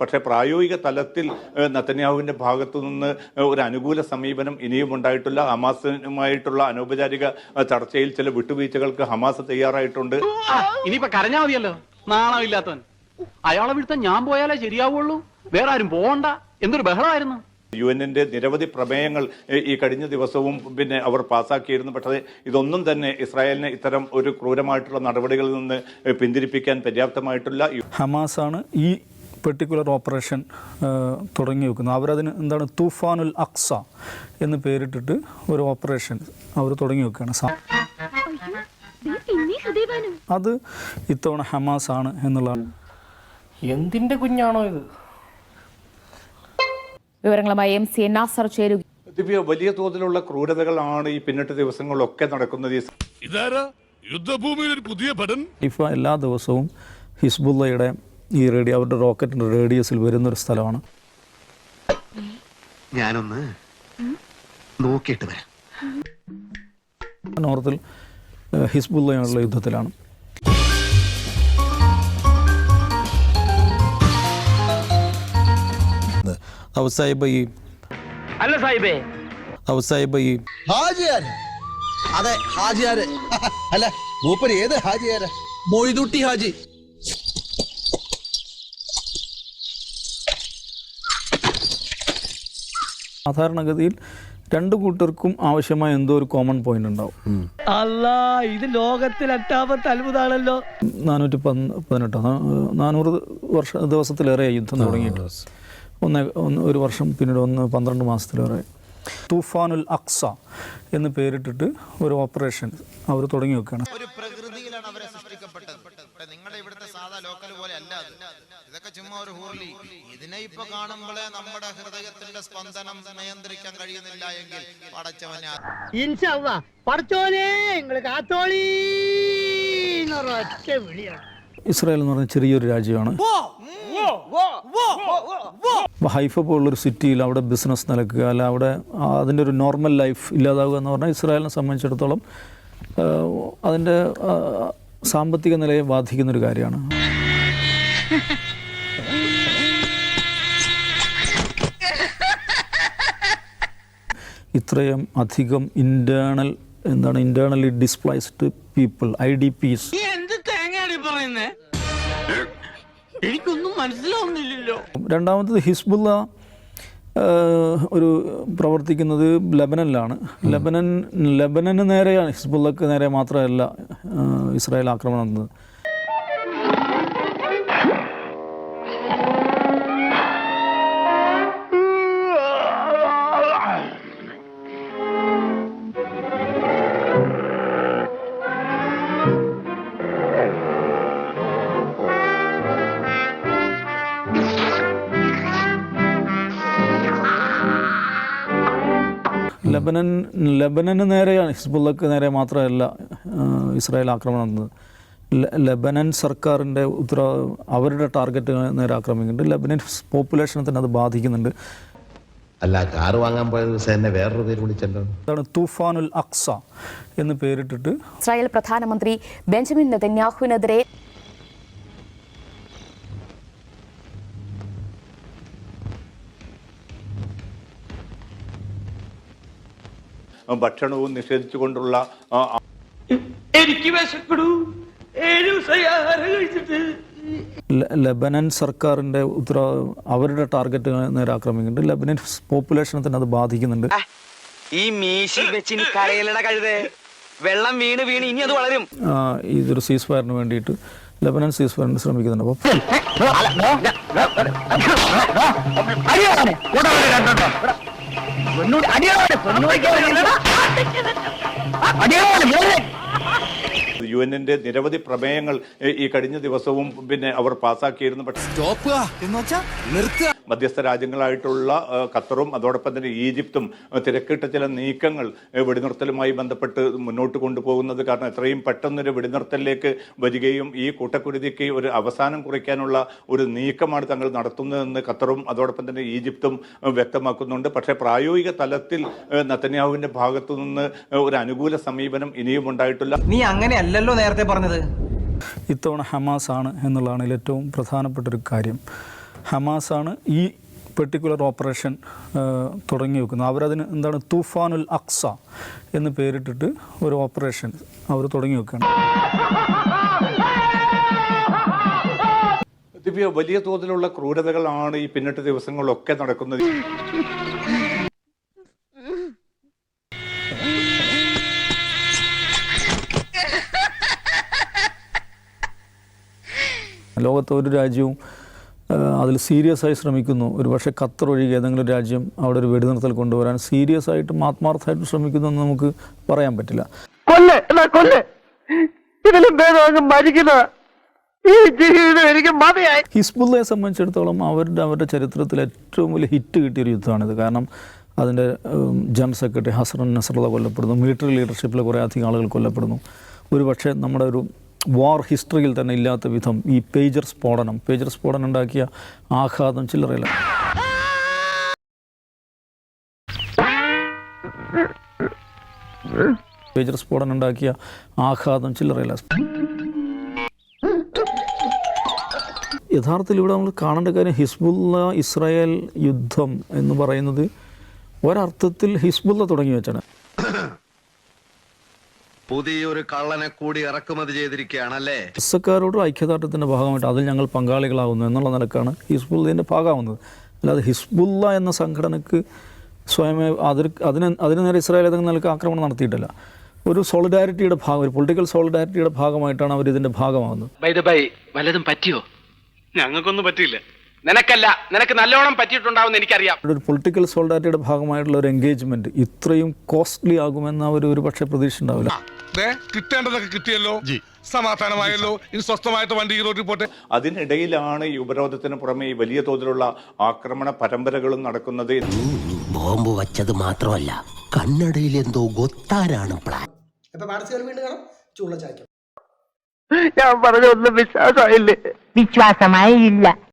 പക്ഷേ പ്രായോഗിക തലത്തിൽ നത്തന്യാഹുവിന്റെ ഭാഗത്തു നിന്ന് ഒരു അനുകൂല സമീപനം ഇനിയും ഉണ്ടായിട്ടില്ല. ഹമാസുമായിട്ടുള്ള അനൗപചാരിക ചർച്ചയിൽ ചില വിട്ടുവീഴ്ചകൾക്ക് ഹമാസ് തയ്യാറായിട്ടുണ്ട്. ഇനിയിപ്പൊ കരഞ്ഞാ മതിയല്ലോ. നാണമില്ലാത്തവൻ. അയാളെ വിടുത്ത ഞാൻ പോയാലേ ശരിയാവുള്ളൂ. വേറെ ആരും പോകണ്ട എന്തൊരു ബഹളമായിരുന്നു യു എന്നിന്റെ നിരവധി പ്രമേയങ്ങൾ ഈ കഴിഞ്ഞ ദിവസവും പിന്നെ അവർ പാസാക്കിയിരുന്നു. പക്ഷേ ഇതൊന്നും തന്നെ ഇസ്രായേലിനെ ഇത്തരം ഒരു ക്രൂരമായിട്ടുള്ള നടപടികളിൽ നിന്ന് പിന്തിരിപ്പിക്കാൻ പര്യാപ്തമായിട്ടില്ല. ഹമാസാണ് ഈ പെർട്ടിക്കുലർ ഓപ്പറേഷൻ തുടങ്ങി വെക്കുന്നത് അവരതിന് എന്താണ്? തൂഫാനുൽ അക്സ എന്ന് പേരിട്ടിട്ട് ഒരു ഓപ്പറേഷൻ അവർ തുടങ്ങി വെക്കുകയാണ്. സ- അത് ഇത്തവണ ഹമാസ് ആണ് എന്നുള്ളതാണ്. എന്തിന്റെ കുഞ്ഞാണോ ഇത്? വിവരങ്ങളുമായി എം സി നാസർ ചേരുക. ദിവ്യ വലിയ തോതിലുള്ള ക്രൂരതകളാണ് ഈ പിന്നിട്ട ദിവസങ്ങളിലൊക്കെ നടക്കുന്നത്. ഇതാരാ? യുദ്ധഭൂമിയിൽ ഒരു പുതിയ ഭടൻ? ഇഫ എല്ലാ ദിവസവും ഹിസ്ബുള്ളയുടെ ഈ റേഡിയോ അവരുടെ റോക്കറ്റിന്റെ റേഡിയസിൽ വരുന്ന ഒരു സ്ഥലമാണ്. ഞാനൊന്ന് നോക്കിയിട്ട് വരാം. നോർത്തിൽ ഹിസ്ബുള്ള ഹിസ്ബുള്ളയുള്ള യുദ്ധത്തിലാണ്. അവസായിബ ഈ അല്ല സാഹിബേ. അവസായിബ ഈ ഹാജിയാര്. അതെ ഹാജിയാര്. അല്ല മൂപ്പര് ഏത് ഹാജിയാര്? മൊയ്തുട്ടി ഹാജി. സാധാരണഗതിയിൽ രണ്ടു കൂട്ടർക്കും ആവശ്യമായ എന്തോ ഒരു കോമൺ പോയിന്റ് ഉണ്ടാവും. അല്ല ഇത് ലോകത്തിൽ എട്ടാമത്തെ അത്ഭുതമാണല്ലോ നാനൂറ്റി പതിനെട്ടോ നാനൂറ് വർഷ ദിവസത്തിലേറെ യുദ്ധം തുടങ്ങിയിട്ട്. ഒന്ന് ഒന്ന് ഒരു വർഷം പിന്നീട് ഒന്ന് പന്ത്രണ്ട് മാസത്തിലേറെ തൂഫാനുൽ അക്സ എന്ന് പേരിട്ടിട്ട് ഒരു ഓപ്പറേഷൻ അവർ തുടങ്ങി വെക്കുകയാണ് ഒരു പ്രകൃതിയിലാണ് അവരെ സൃഷ്ടിക്കപ്പെട്ടത്. നിങ്ങളുടെ ഇവിടുത്തെ സാധാ ലോക്കൽ പോലെ അല്ല അത്. ഇതൊക്കെ ചുമ്മാ ഒരു ഹൂർലി. ഇതിനെ ഇപ്പൊ കാണുമ്പോഴേ നമ്മുടെ ഹൃദയത്തിന്റെ സ്പന്ദനം നിയന്ത്രിക്കാൻ കഴിയുന്നില്ല എങ്കിൽ പടച്ചവനെ കാത്തോളി ഇസ്രായേൽ എന്ന് പറഞ്ഞ ചെറിയൊരു രാജ്യമാണ്. ഹൈഫ പോലുള്ളൊരു സിറ്റിയിൽ അവിടെ ബിസിനസ് നിലക്കുക അല്ല അവിടെ അതിന്റെ ഒരു നോർമൽ ലൈഫ് ഇല്ലാതാവുക എന്ന് പറഞ്ഞാൽ ഇസ്രായേലിനെ സംബന്ധിച്ചിടത്തോളം അതിന്റെ അതിന്റെ സാമ്പത്തിക നിലയെ ബാധിക്കുന്നൊരു കാര്യമാണ്. ഇത്രയും അധികം ഇന്റേണൽ എന്താണ് internally displaced people I D Ps എനിക്കൊന്നും മനസ്സിലാവുന്നില്ലല്ലോ. രണ്ടാമത്തത് ഹിസ്ബുല്ല ഒരു പ്രവർത്തിക്കുന്നത് ലബനനിലാണ്. ലബനൻ ലബനന് നേരെയാണ് ഹിസ്ബുള്ളക്ക് നേരെ മാത്രമല്ല ഇസ്രായേൽ ആക്രമണം നടന്നത്. ലബനൻ ലബനന് നേരെയാണ് ഹിസ്ബുള്ളക്ക് നേരെ മാത്രമല്ല ഇസ്രായേൽ ആക്രമണം നടന്നത്. ലബനൻ സർക്കാരിന്റെ ഉത്തര അവരുടെ ടാർഗറ്റ് നേരെ ആക്രമിക്കുന്നുണ്ട്. ലബനൻ പോപ്പുലേഷനെ തന്നെ അത് ബാധിക്കുന്നുണ്ട്. അല്ല കാറ് വാങ്ങാൻ പോയ ദിവസം എന്നെ വേറൊരു പേര് വിളിച്ചല്ലോ. അതാണ് തൂഫാനുൽ അക്സ എന്ന് പേരിട്ടിട്ട് ഇസ്രായേൽ പ്രധാനമന്ത്രി ബെഞ്ചമിൻ നെതന്യാഹുവിനെതിരെ ഭക്ഷണവും നിഷേധിച്ചുകൊണ്ടുള്ള കൊണ്ടുള്ള ആ, എനിക്ക് വിശക്കടൂ. ഏഴ് ദിവസമായി കഴിച്ചിട്ട്. ല- ലബനൻ സർക്കാരിന്റെ ഉത്തര അവരുടെ ടാർഗറ്റ് നേരെ ആക്രമിക്കുന്നുണ്ട്. ലബനൻ പോപ്പുലേഷനെ തന്നെ അത് ബാധിക്കുന്നുണ്ട്. ഈ മീശി വെച്ച് കരയിലട കഴുതേ. വെള്ളം വീണ് വീണ് ഇനി അത് വളരും. ഇതൊരു സീസ് ഫയറിന് വേണ്ടിയിട്ട് ലബനൻ സീസ് ഫയറിന് ശ്രമിക്കുന്നുണ്ട് അപ്പോൾ യു എന്നിന്റെ നിരവധി പ്രമേയങ്ങൾ ഈ കഴിഞ്ഞ ദിവസവും പിന്നെ അവർ പാസാക്കിയിരുന്നു. പക്ഷേ മധ്യസ്ഥ രാജ്യങ്ങളായിട്ടുള്ള ഖത്തറും അതോടൊപ്പം തന്നെ ഈജിപ്തും തിരക്കിട്ട ചില നീക്കങ്ങൾ വെടിനിർത്തലുമായി ബന്ധപ്പെട്ട് മുന്നോട്ട് കൊണ്ടുപോകുന്നത് കാരണം എത്രയും പെട്ടെന്നൊരു വെടിനിർത്തലിലേക്ക് വരികയും ഈ കൂട്ടക്കുരുതിക്ക് ഒരു അവസാനം കുറിക്കാനുള്ള ഒരു നീക്കമാണ് തങ്ങൾ നടത്തുന്നതെന്ന് ഖത്തറും അതോടൊപ്പം തന്നെ ഈജിപ്തും വ്യക്തമാക്കുന്നുണ്ട്. പക്ഷേ പ്രായോഗിക തലത്തിൽ നത്തന്യാഹുവിന്റെ ഭാഗത്തു നിന്ന് ഒരു അനുകൂല സമീപനം ഇനിയും ഉണ്ടായിട്ടില്ല. നീ അങ്ങനെയല്ലല്ലോ നേരത്തെ പറഞ്ഞത്? ഇത്തവണ ഹമാസ് ആണ് എന്നുള്ളതാണ് ഏറ്റവും പ്രധാനപ്പെട്ട ഒരു കാര്യം. ഹമാസ് ആണ് ഈ പെർട്ടിക്കുലർ ഓപ്പറേഷൻ തുടങ്ങി വെക്കുന്നത്. അവരതിന് എന്താണ്? തൂഫാനുൽ അക്സ എന്ന് പേരിട്ടിട്ട് ഒരു ഓപ്പറേഷൻ അവർ തുടങ്ങി വെക്കുകയാണ്. ദിവ്യ വലിയ തോതിലുള്ള ക്രൂരതകളാണ് ഈ പിന്നിട്ട് ദിവസങ്ങളിലൊക്കെ നടക്കുന്നത്. ലോകത്തെ ഒരു രാജ്യവും അതിൽ സീരിയസ് ആയി ശ്രമിക്കുന്നു. ഒരു പക്ഷേ ഖത്തർ ഒഴികെ ഏതെങ്കിലും രാജ്യം അവിടെ ഒരു വെടിനിർത്തൽ കൊണ്ടുവരാൻ സീരിയസ് ആയിട്ടും ആത്മാർത്ഥമായിട്ടും ശ്രമിക്കുന്നു എന്ന് നമുക്ക് പറയാൻ പറ്റില്ല. ഹിസ്ബുള്ളയെ സംബന്ധിച്ചിടത്തോളം അവരുടെ അവരുടെ ചരിത്രത്തിൽ ഏറ്റവും വലിയ ഹിറ്റ് കിട്ടിയൊരു യുദ്ധമാണിത്. കാരണം അതിന്റെ ജനറൽ സെക്രട്ടറി ഹസറൻ നസറുള്ള കൊല്ലപ്പെടുന്നു. മിലിറ്ററി ലീഡർഷിപ്പിൽ കുറേ അധികം ആളുകൾ കൊല്ലപ്പെടുന്നു. ഒരു പക്ഷേ നമ്മുടെ ഒരു വാർ ഹിസ്റ്ററിയിൽ തന്നെ ഇല്ലാത്ത വിധം ഈ പേജർ സ്ഫോടനം പേജർ സ്ഫോടനം ഉണ്ടാക്കിയ ആഘാതം ചില്ലറയില്ല പേജർ സ്ഫോടനം ഉണ്ടാക്കിയ ആഘാതം ചില്ലറയില്ല യഥാർത്ഥത്തിൽ ഇവിടെ നമ്മൾ കാണേണ്ട കാര്യം ഹിസ്ബുല്ല ഇസ്രായേൽ യുദ്ധം എന്ന് പറയുന്നത് ഒരർത്ഥത്തിൽ ഹിസ്ബുല്ല തുടങ്ങി വെച്ചാണ്. പുതിയൊരു കള്ളനെ കൂടി ഇറക്കുമതി ചെയ്തിരിക്കുകയാണല്ലേ? ഇസ്സക്കാരോട് ഐക്യദാർഢ്യത്തിന്റെ ഭാഗമായിട്ട് അതിൽ ഞങ്ങൾ പങ്കാളികളാകുന്നു എന്നുള്ള നിലക്കാണ് ഹിസ്ബുള്ളതിന്റെ ഭാഗമാവുന്നത്. അല്ലാതെ ഹിസ്ബുല്ല എന്ന സംഘടനയ്ക്ക് സ്വയമേ അതിന് അതിന് അതിന് നേരെ ഇസ്രായേൽ ഏതെങ്കിലും നിലയ്ക്ക് ആക്രമണം നടത്തിയിട്ടില്ല. ഒരു സോളിഡാരിറ്റിയുടെ ഭാഗം ഒരു പൊളിറ്റിക്കൽ സോളിഡാരിറ്റിയുടെ ഭാഗമായിട്ടാണ് അവർ ഇതിന്റെ ഭാഗമാകുന്നത് ബൈ ബൈ വല്ലതും പറ്റിയോ? ഞങ്ങൾക്കൊന്നും പറ്റിയില്ല. നിനക്കല്ല നിനക്ക് നല്ലോണം പറ്റിയിട്ടുണ്ടാവും എനിക്കറിയാം. ഒരു പൊളിറ്റിക്കൽ സോളിഡാരിറ്റിയുടെ ഭാഗമായിട്ടുള്ള ഒരു എൻഗേജ്മെന്റ് ഇത്രയും കോസ്റ്റ്ലി ആകുമെന്ന് അവർ ഒരു പക്ഷേ പ്രതീക്ഷ ഉണ്ടാവില്ല കിട്ടേണ്ടതൊക്കെ കിട്ടിയല്ലോ. സമാധാനമായല്ലോ. ഇനി സ്വസ്ഥമായിട്ട് വണ്ടി ഈ റോഡിൽ പോട്ടെ. അതിനിടയിലാണ് ഈ ഉപരോധത്തിന് പുറമെ ഈ വലിയ തോതിലുള്ള ആക്രമണ പരമ്പരകളും നടക്കുന്നത് ബോംബ് വച്ചത് മാത്രമല്ല കണ്ണടയിൽ എന്തോ ഗൊത്താരാണ് പ്ലാൻ. അപ്പൊ പാടസുകൾ വീണ്ടും കാണാം. ചൂള്ള ചായ്ക്കും. ഞാൻ പറഞ്ഞൊന്നും വിശ്വാസമായില്ലേ. വിശ്വാസമായി ഇല്ല